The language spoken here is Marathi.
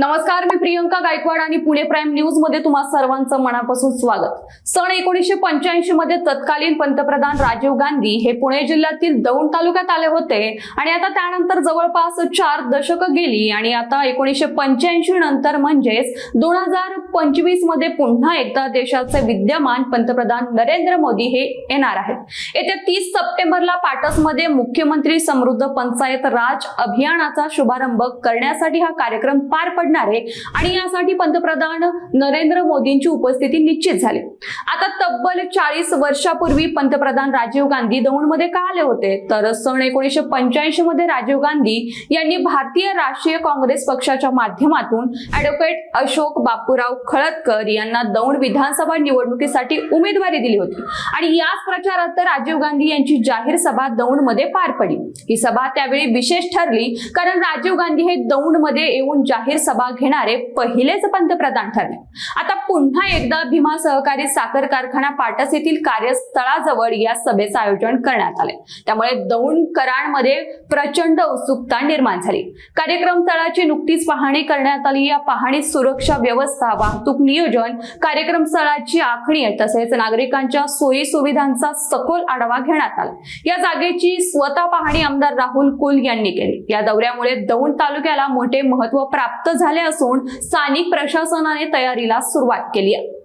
नमस्कार मी प्रियंका गायकवाड आणि पुणे प्राईम न्यूजमध्ये तुम्हा सर्वांचं मनापासून स्वागत. सन एकोणीसशे पंच्याऐंशी मध्ये तत्कालीन पंतप्रधान राजीव गांधी हे पुणे जिल्ह्यातील दौंड तालुक्यात आले होते आणि आता त्यानंतर जवळपास चार दशक गेली आणि आता एकोणीसशे पंच्याऐंशी नंतर म्हणजेच दोन हजार पंचवीसमध्ये पुन्हा एकदा देशाचे विद्यमान पंतप्रधान नरेंद्र मोदी हे येणार आहेत. येत्या तीस सप्टेंबरला पाटसमध्ये मुख्यमंत्री समृद्ध पंचायत राज अभियानाचा शुभारंभ करण्यासाठी हा कार्यक्रम पार घडणार आहे. आणि यासाठी पंतप्रधान नरेंद्र मोदींची उपस्थिती निश्चित झाली. आता तब्बल चाळीस वर्षापूर्वी पंतप्रधान राजीव गांधी दौंडमध्ये का आले होते? तर सन एकोणीसशे पंच्याऐंशी मध्ये राजीव गांधी यांनी भारतीय राष्ट्रीय काँग्रेस पक्षाच्या माध्यमातून ऍडव्होकेट अशोक बापूराव खळदकर यांना दौंड विधानसभा निवडणुकीसाठी उमेदवारी दिली होती. आणि याच प्रचारात राजीव गांधी यांची जाहीर सभा दौंडमध्ये पार पडली. ही सभा त्यावेळी विशेष ठरली कारण राजीव गांधी हे दौंडमध्ये येऊन जाहीर सभा घेणारे पहिलेच पंतप्रधान ठरले. आता पुन्हा एकदा भीमा सहकारी साखर कारखाना पाटस येथील कार्यस्थळाजवळ या सभेचं आयोजन करण्यात आले. त्यामुळे दौंड करांमध्ये प्रचंड उत्सुकता निर्माण झाली. कार्यक्रम स्थळाची नुकतीच पाहणी करण्यात आली. या पाहणीत सुरक्षा व्यवस्था वाहतूक नियोजन कार्यक्रम स्थळाची आखणी तसेच नागरिकांच्या सोयी सुविधांचा सखोल आढावा घेण्यात आला. या जागेची स्वतः पाहणी आमदार राहुल कुल यांनी केली. या दौऱ्यामुळे दौंड तालुक्याला मोठे महत्त्व प्राप्त झाले असून स्थानिक प्रशासनाने तयारीला सुरुवात केली आहे.